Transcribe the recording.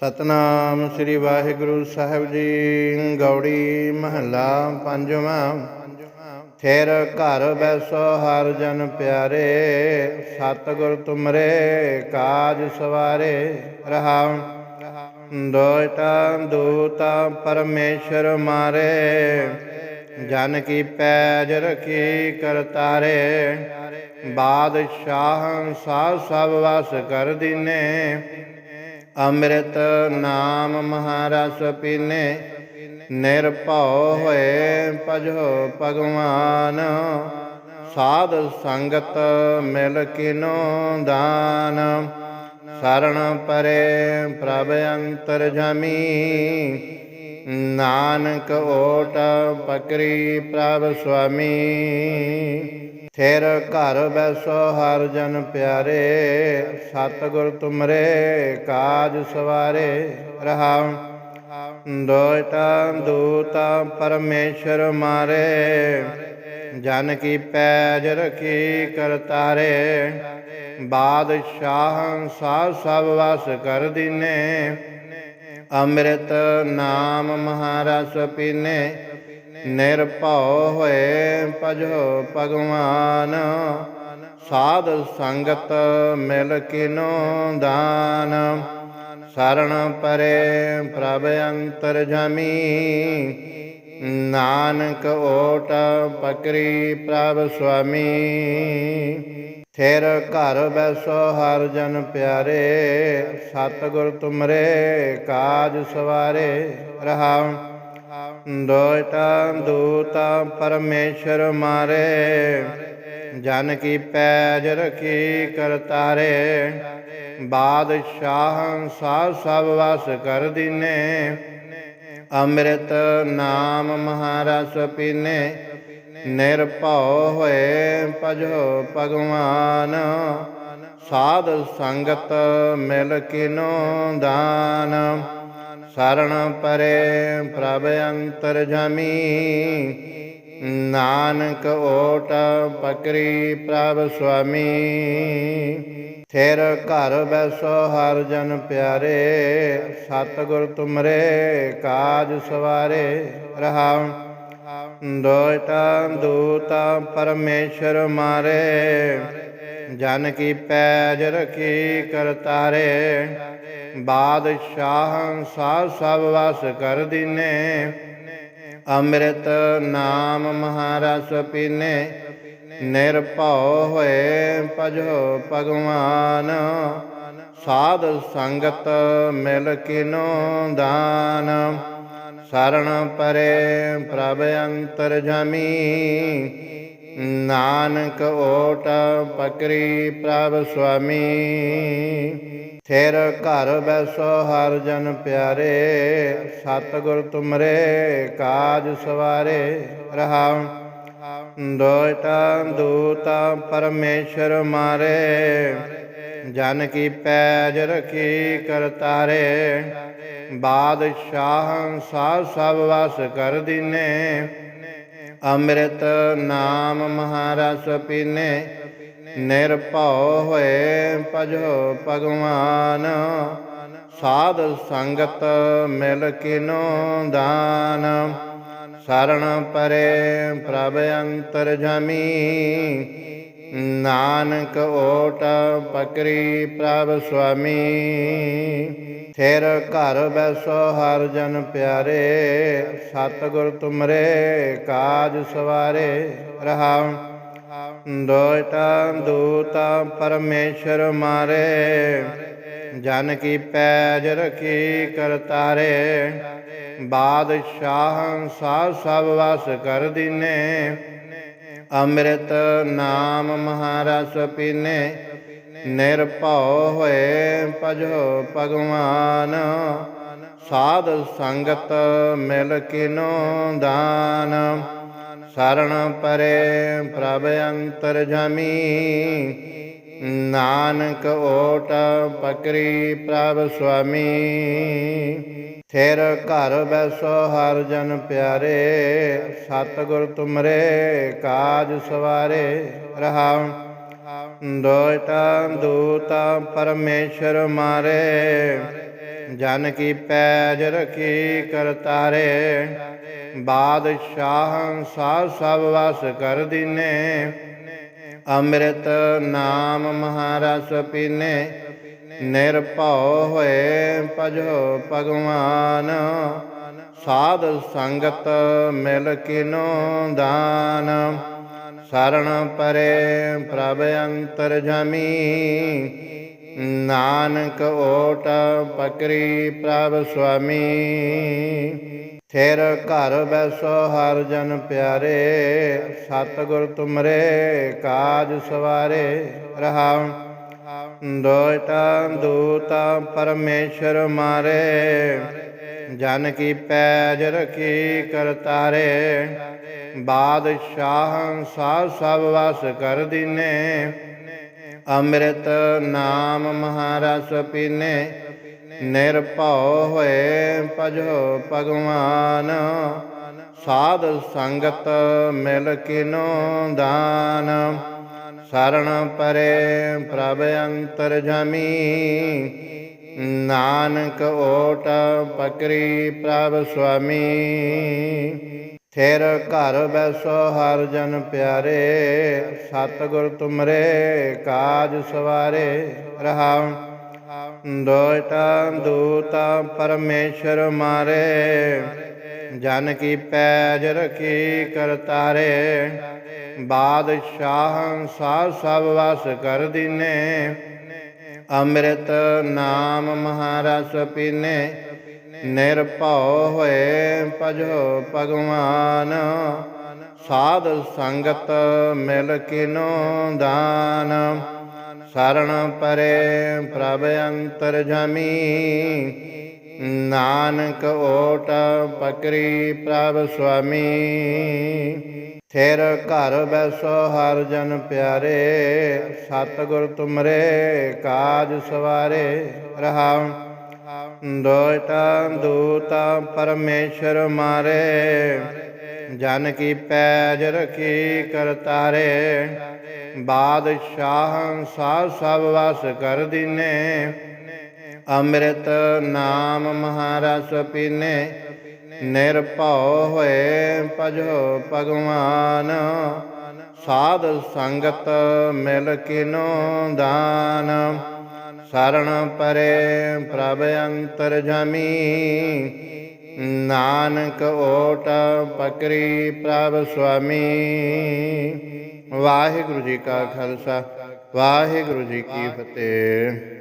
ਸਤਨਾਮ ਸ੍ਰੀ ਵਾਹਿਗੁਰੂ ਸਾਹਿਬ ਜੀ, ਗੌੜੀ ਮਹੱਲਾ ਪੰਜਵਾਂ। ਥਿਰ ਘਰ ਬੈਸੋ ਹਰ ਜਨ ਪਿਆਰੇ, ਸਤਿਗੁਰ ਤੁਮਰੇ ਕਾਜ ਸਵਾਰੇ ਰਹਾਉ। ਦੋਇਤਾ ਦੂਤਾ ਪਰਮੇਸ਼ਰ ਮਾਰੇ, ਜਨ ਕੀ ਪੈਜ ਰਖੀ ਕਰਤਾਰੇ ਬਾਦਸ਼ਾਹ ਸਾਧ ਸਭ ਵਸ ਕਰ ਦੀਨੇ ਅੰਮ੍ਰਿਤ ਨਾਮ ਮਹਾਰਸ ਪੀਨੇ, ਨਿਰਭਉ ਹੋਏ ਭਜੋ ਭਗਵਾਨ। ਸਾਧ ਸੰਗਤ ਮਿਲ ਕਿਨੋ ਦਾਨ। ਸਰਣ ਪਰੇ ਪ੍ਰਭ ਅੰਤਰ ਜਮੀ। ਨਾਨਕ ਓਟ ਪਕਰੀ ਪ੍ਰਭ ਸੁਆਮੀ। ਥਿਰ ਘਰ ਬੈਸੋ ਹਰ ਜਨ ਪਿਆਰੇ, ਸਤਿਗੁਰ ਤੁਮਰੇ ਕਾਜ ਸਵਾਰੇ ਰਹਾਉ ਦੋਇਤਾ ਦੂਤਾ ਪਰਮੇਸ਼ਰ ਮਾਰੇ, ਜਨ ਕੀ ਪੈਜ ਰਖੀ ਕਰਤਾਰੇ ਬਾਦਸ਼ਾਹ ਸਾਧ ਸਭ ਵਸ ਕਰ ਦੀਨੇ, ਅੰਮ੍ਰਿਤ ਨਾਮ ਮਹਾਰਸ ਪੀਨੇ। ਨਿਰਭਉ ਹੋਏ ਭਜੋ ਭਗਵਾਨ, ਸਾਧ ਸੰਗਤ ਮਿਲ ਕਿਨੋ ਦਾਨ। ਸਰਣ ਪਰੇ ਪ੍ਰਭ ਅੰਤਰ ਜਮੀ, ਨਾਨਕ ਓਟ ਪਕਰੀ ਪ੍ਰਭ ਸੁਆਮੀ। ਥਿਰ ਘਰ ਬੈਸੋ ਹਰ ਜਨ ਪਿਆਰੇ, ਸਤਿਗੁਰ ਤੁਮਰੇ ਕਾਜ ਸਵਾਰੇ ਰਹਾਉ ਦੋਇਤਾ ਦੂਤਾ ਪਰਮੇਸ਼ਰ ਮਾਰੇ, ਜਨ ਕੀ ਪੈਜ ਰਖੀ ਕਰਤਾਰੇ ਬਾਦਸ਼ਾਹ ਸਾਧ ਸਭ ਵਸ ਕਰ ਦੀਨੇ, ਅੰਮ੍ਰਿਤ ਨਾਮ ਮਹਾਰਸ ਪੀਨੇ। ਨਿਰਭਉ ਹੋਏ ਭਜੋ ਭਗਵਾਨ, ਸਾਧ ਸੰਗਤ ਮਿਲ ਕਿਨੋ ਦਾਨ। ਸਰਣ ਪਰੇ ਪ੍ਰਭ ਅੰਤਰ ਜਮੀ। ਨਾਨਕ ਓਟ ਪਕਰੀ ਪ੍ਰਭ ਸੁਆਮੀ। ਥਿਰ ਘਰ ਬੈਸੋ ਹਰ ਜਨ ਪਿਆਰੇ। ਸਤਿਗੁਰ ਤੁਮਰੇ ਕਾਜ ਸਵਾਰੇ ਰਹਾਉ। ਦੋਇਤਾ ਦੂਤਾ ਪਰਮੇਸ਼ਰ ਮਾਰੇ। ਜਨ ਕੀ ਪੈਜ ਰਖੀ ਕਰਤਾਰੇ। ਬਾਦਸ਼ਾਹ ਸਾਧ ਸਭ ਵਸ ਕਰ ਦੀਨੇ। ਅੰਮ੍ਰਿਤ ਨਾਮ ਮਹਾਰਸ ਪੀਨੇ। ਨਿਰਭਉ ਹੋਏ ਭਜੋ ਭਗਵਾਨ। ਸਾਧ ਸੰਗਤ ਮਿਲ ਕਿਨੋ ਦਾਨ। ਸਰਣ ਪਰੇ ਪ੍ਰਭ ਅੰਤਰ ਜਮੀ। ਨਾਨਕ ਓਟ ਪਕਰੀ ਪ੍ਰਭ ਸੁਆਮੀ। ਥਿਰ ਘਰ ਬੈਸੋ ਹਰ ਜਨ ਪਿਆਰੇ, ਸਤਿਗੁਰ ਤੁਮਰੇ ਕਾਜ ਸਵਾਰੇ ਰਹਾਉ। ਦੋਇਤਾ ਦੂਤਾ ਪਰਮੇਸ਼ਰ ਮਾਰੇ, ਜਨ ਕੀ ਪੈਜ ਰਖੀ ਕਰਤਾਰੇ ਬਾਦਸ਼ਾਹ ਸ਼ਾਹ ਸਭ ਵਸ ਕਰ ਦੀਨੇ, ਅੰਮ੍ਰਿਤ ਨਾਮ ਮਹਾਰਸ ਪੀਨੇ। ਨਿਰਭਉ ਹੋਏ ਭਜੋ ਭਗਵਾਨ, ਸਾਧ ਸੰਗਤ ਮਿਲ ਕਿਨੋ ਦਾਨ। ਸਰਣ ਪਰੇ ਪ੍ਰਭ ਅੰਤਰ ਜਮੀ, ਨਾਨਕ ਓਟ ਪਕਰੀ ਪ੍ਰਭ ਸੁਆਮੀ। ਥਿਰ ਘਰ ਬੈਸੋ ਹਰ ਜਨ ਪਿਆਰੇ, ਸਤਿਗੁਰ ਤੁਮਰੇ ਕਾਜ ਸਵਾਰੇ ਰਹਾਉ ਦੋਇਤਾ ਦੂਤਾ ਪਰਮੇਸ਼ਰ ਮਾਰੇ, ਜਨ ਕੀ ਪੈਜ ਰਖੀ ਕਰਤਾਰੇ ਬਾਦਸ਼ਾਹ ਸਾਧ ਸਭ ਵਸ ਕਰ ਦੀਨੇ, ਅੰਮ੍ਰਿਤ ਨਾਮ ਮਹਾਰਸ ਪੀਨੇ। ਨਿਰਭਉ ਹੋਏ ਭਜੋ ਭਗਵਾਨ, ਸਾਧ ਸੰਗਤ ਮਿਲ ਕਿਨੋ ਦਾਨ। ਸਰਣ ਪਰੇ ਪ੍ਰਭ ਅੰਤਰ ਜਮੀ ਨਾਨਕ ਓਟ ਪਕਰੀ ਪ੍ਰਭ ਸੁਆਮੀ ਥਿਰ ਘਰ ਬੈਸੋ ਹਰ ਜਨ ਪਿਆਰੇ ਸਤਿਗੁਰ ਤੁਮਰੇ ਕਾਜ ਸਵਾਰੇ ਰਹਾਉ ਦੋਇਤਾ ਦੂਤਾ ਪਰਮੇਸ਼ਰ ਮਾਰੇ, ਜਨ ਕੀ ਪੈਜ ਰਖੀ ਕਰਤਾਰੇ ਬਾਦਸ਼ਾਹ ਸਾਧ ਸਭ ਵਸ ਕਰ ਦੀਨੇ, ਅੰਮ੍ਰਿਤ ਨਾਮ ਮਹਾਰਸ ਪੀਨੇ। ਨਿਰਭਉ ਹੋਏ ਭਜੋ ਭਗਵਾਨ, ਸਾਧ ਸੰਗਤ ਮਿਲ ਕਿਨੋ ਦਾਨ। ਸਰਣ ਪਰੇ ਪ੍ਰਭ ਅੰਤਰ ਜਮੀ ਨਾਨਕ ਓਟ ਪਕਰੀ ਪ੍ਰਭ ਸੁਆਮੀ ਥਿਰ ਘਰ ਬੈਸੋ ਹਰ ਜਨ ਪਿਆਰੇ ਸਤਿਗੁਰ ਤੁਮਰੇ ਕਾਜ ਸਵਾਰੇ ਰਹਾਉ ਦੋਇਤਾ ਦੂਤਾ ਪਰਮੇਸ਼ਰ ਮਾਰੇ ਜਨ ਕੀ ਪੈਜ ਰਖੀ ਕਰਤਾਰੇ ਬਾਦਸ਼ਾਹ ਸਾਧ ਸਭ ਵਸ ਕਰ ਦੀਨੇ। ਅੰਮ੍ਰਿਤ ਨਾਮ ਮਹਾਰਸ ਪੀਨੇ। ਨਿਰਭਉ ਹੋਏ ਭਜੋ ਭਗਵਾਨ। ਸਾਧ ਸੰਗਤ ਮਿਲ ਕਿਨੋ ਦਾਨ। ਸਰਣ ਪਰੇ ਪ੍ਰਭ ਅੰਤਰ ਜਮੀ। ਨਾਨਕ ਓਟ ਪਕਰੀ ਪ੍ਰਭ ਸੁਆਮੀ। ਥਿਰ ਘਰ ਬੈਸੋ ਹਰ ਜਨ ਪਿਆਰੇ, ਸਤਿਗੁਰ ਤੁਮਰੇ ਕਾਜ ਸਵਾਰੇ ਰਹਾਉ। ਦੋਇਤਾ ਦੂਤਾ ਪਰਮੇਸ਼ਰ ਮਾਰੇ, ਜਨ ਕੀ ਪੈਜ ਰਖੀ ਕਰਤਾਰੇ ਬਾਦਸ਼ਾਹ ਸਾਧ ਸਭ ਵਸ ਕਰ ਦੀਨੇ ਅੰਮ੍ਰਿਤ ਨਾਮ ਮਹਾਰਸ ਪੀਨੇ ਨਿਰਭਉ ਹੋਏ ਭਜੋ ਭਗਵਾਨ। ਸਾਧ ਸੰਗਤ ਮਿਲ ਕਿਨੋ ਦਾਨ। ਸਰਣ ਪਰੇ ਪ੍ਰਭ ਅੰਤਰ ਜਮੀ। ਨਾਨਕ ਓਟ ਪਕਰੀ ਪ੍ਰਭ ਸੁਆਮੀ। ਥਿਰ ਘਰ ਬੈਸੋ ਹਰ ਜਨ ਪਿਆਰੇ, ਸਤਿਗੁਰ ਤੁਮਰੇ ਕਾਜ ਸਵਾਰੇ ਰਹਾਉ। ਦੋਇਤਾ ਦੂਤਾ ਪਰਮੇਸ਼ਰ ਮਾਰੇ, ਜਨ ਕੀ ਪੈਜ ਰਖੀ ਕਰਤਾਰੇ ਬਾਦਸ਼ਾਹ ਸਾਧ ਸਭ ਵਸ ਕਰ ਦੀਨੇ, ਅੰਮ੍ਰਿਤ ਨਾਮ ਮਹਾਰਸ ਪੀਨੇ। ਨਿਰਭਉ ਹੋਏ ਭਜੋ ਭਗਵਾਨ, ਸਾਧ ਸੰਗਤ ਮਿਲ ਕਿਨੋ ਦਾਨ। ਸਰਣ ਪਰੇ ਪ੍ਰਭ ਅੰਤਰ ਜਮੀ, ਨਾਨਕ ਓਟ ਪਕਰੀ ਪ੍ਰਭ ਸੁਆਮੀ। ਵਾਹਿਗੁਰੂ ਜੀ ਕਾ ਖਾਲਸਾ, ਵਾਹਿਗੁਰੂ ਜੀ ਕੀ ਫਤਿਹ।